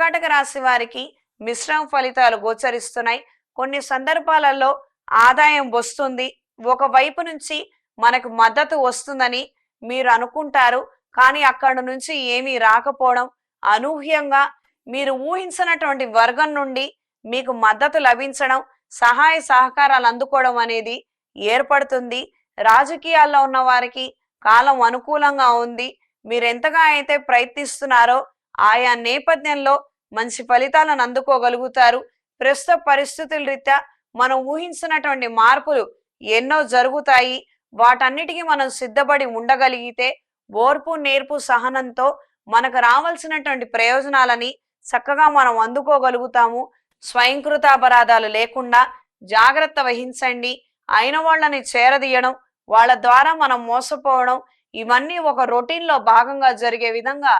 కర్కాటక రాశి వారికి మిశ్రమ ఫలితాలు గోచరిస్తున్నాయి. కొన్ని సందర్భాలలో ఆదాయం వస్తుంది. ఒక వైపు నుంచి మనకు మద్దతు వస్తుందని మీరు అనుకుంటారు. కానీ అక్కడ నుంచి ఏమీ రాకపోవడం అనూహ్యంగా మీరు ఊహించినటువంటి వర్గం నుండి మీకు మద్దతు లభించడం సహాయ సహకారాలు అందుకోవడం అనేది ఏర్పడుతుంది. రాజకీయాల్లో ఉన్న వారికి కాలం అనుకూలంగా ఉంది. మీరు ఎంతగా అయితే ప్రయత్నిస్తున్నారో ఆయా నేపథ్యంలో మంచి ఫలితాలను అందుకోగలుగుతారు. ప్రస్తుత పరిస్థితుల రీత్యా మనం ఊహించినటువంటి మార్పులు ఎన్నో జరుగుతాయి. వాటన్నిటికీ మనం సిద్ధపడి ఉండగలిగితే ఓర్పు నేర్పు సహనంతో మనకు రావాల్సినటువంటి ప్రయోజనాలని చక్కగా మనం అందుకోగలుగుతాము. స్వయంకృత అపరాధాలు లేకుండా జాగ్రత్త వహించండి. అయిన వాళ్ళని చేరదీయడం వాళ్ళ ద్వారా మనం మోసపోవడం ఇవన్నీ ఒక రొటీన్లో భాగంగా జరిగే విధంగా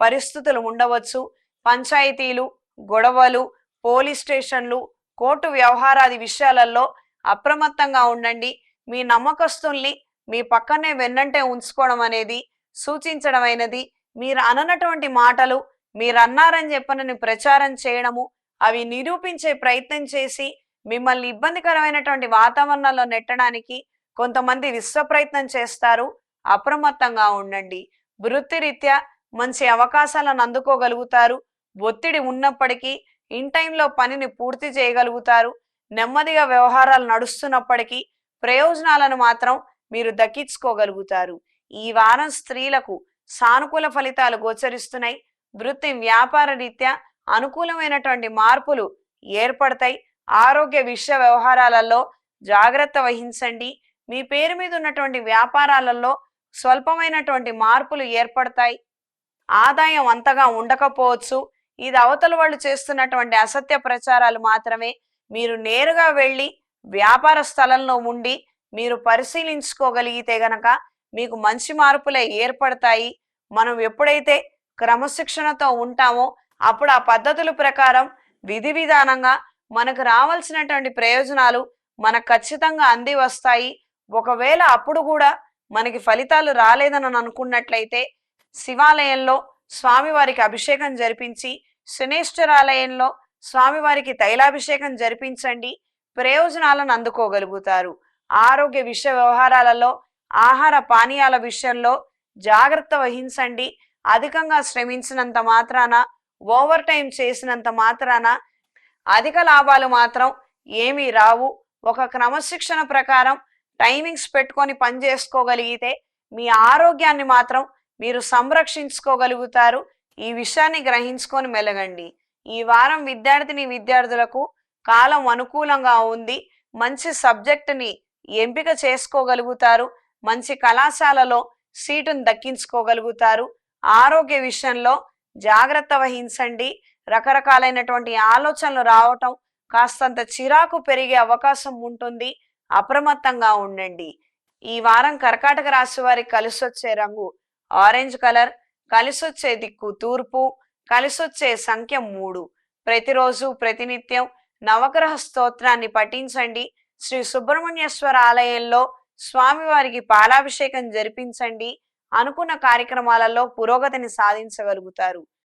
పరిస్థితులు ఉండవచ్చు. పంచాయతీలు గొడవలు పోలీస్ స్టేషన్లు కోర్టు వ్యవహారాది విషయాలలో అప్రమత్తంగా ఉండండి. మీ నమ్మకస్తుల్ని మీ పక్కనే వెన్నంటే ఉంచుకోవడం అనేది సూచించడమైనది మీరు అననటువంటి మాటలు మీరు అన్నారని చెప్పనని ప్రచారం చేయడము అవి నిరూపించే ప్రయత్నం చేసి మిమ్మల్ని ఇబ్బందికరమైనటువంటి వాతావరణంలో నెట్టడానికి కొంతమంది విశ్వ ప్రయత్నం చేస్తారు. అప్రమత్తంగా ఉండండి. వృత్తిరీత్యా మంచి అవకాశాలను అందుకోగలుగుతారు. ఒత్తిడి ఉన్నప్పటికీ ఇన్ టైంలో పనిని పూర్తి చేయగలుగుతారు. నెమ్మదిగా వ్యవహారాలు నడుస్తున్నప్పటికీ ప్రయోజనాలను మాత్రం మీరు దక్కించుకోగలుగుతారు. ఈ వారం స్త్రీలకు సానుకూల ఫలితాలు గోచరిస్తున్నాయి. వృత్తి వ్యాపార రీత్యా అనుకూలమైనటువంటి మార్పులు ఏర్పడతాయి. ఆరోగ్య విషయ వ్యవహారాలలో జాగ్రత్త వహించండి. మీ పేరు మీద ఉన్నటువంటి వ్యాపారాలలో స్వల్పమైనటువంటి మార్పులు ఏర్పడతాయి. ఆదాయం అంతగా ఉండకపోవచ్చు. ఇది అవతల వాళ్ళు చేస్తున్నటువంటి అసత్య ప్రచారాలు మాత్రమే. మీరు నేరుగా వెళ్ళి వ్యాపార స్థలంలో ఉండి మీరు పరిశీలించుకోగలిగితే గనక మీకు మంచి మార్పులే ఏర్పడతాయి. మనం ఎప్పుడైతే క్రమశిక్షణతో ఉంటామో అప్పుడు ఆ పద్ధతుల ప్రకారం విధి విధానంగా మనకు రావాల్సినటువంటి ప్రయోజనాలు మనకు ఖచ్చితంగా అంది వస్తాయి. ఒకవేళ అప్పుడు కూడా మనకి ఫలితాలు రాలేదని అనుకున్నట్లయితే శివాలయంలో స్వామివారికి అభిషేకం జరిపించి శనేశ్వరాలయంలో స్వామివారికి తైలాభిషేకం జరిపించండి. ప్రయోజనాలను అందుకోగలుగుతారు. ఆరోగ్య విషయ వ్యవహారాలలో ఆహార పానీయాల విషయంలో జాగ్రత్త వహించండి. అధికంగా శ్రమించినంత మాత్రాన ఓవర్ టైం చేసినంత మాత్రాన అధిక లాభాలు మాత్రం ఏమీ రావు. ఒక క్రమశిక్షణ ప్రకారం టైమింగ్స్ పెట్టుకొని పని చేసుకోగలిగితే మీ ఆరోగ్యాన్ని మాత్రం మీరు సంరక్షించుకోగలుగుతారు. ఈ విషయాన్ని గ్రహించుకొని మెలగండి. ఈ వారం విద్యార్థిని విద్యార్థులకు కాలం అనుకూలంగా ఉంది. మంచి సబ్జెక్టుని ఎంపిక చేసుకోగలుగుతారు. మంచి కళాశాలలో సీటును దక్కించుకోగలుగుతారు. ఆరోగ్య విషయంలో జాగ్రత్త వహించండి. రకరకాలైనటువంటి ఆలోచనలు రావటం కాస్తంత చిరాకు పెరిగే అవకాశం ఉంటుంది. అప్రమత్తంగా ఉండండి. ఈ వారం కర్కాటక రాశి వారికి కలిసొచ్చే రంగు ఆరెంజ్ కలర్ కలిసొచ్చే దిక్కు తూర్పు కలిసొచ్చే సంఖ్య మూడు. ప్రతిరోజు ప్రతినిత్యం నవగ్రహ స్తోత్రాన్ని పఠించండి. శ్రీ సుబ్రహ్మణ్యేశ్వర ఆలయంలో స్వామివారికి పాలాభిషేకం జరిపించండి. అనుకున్న కార్యక్రమాలలో పురోగతిని సాధించగలుగుతారు.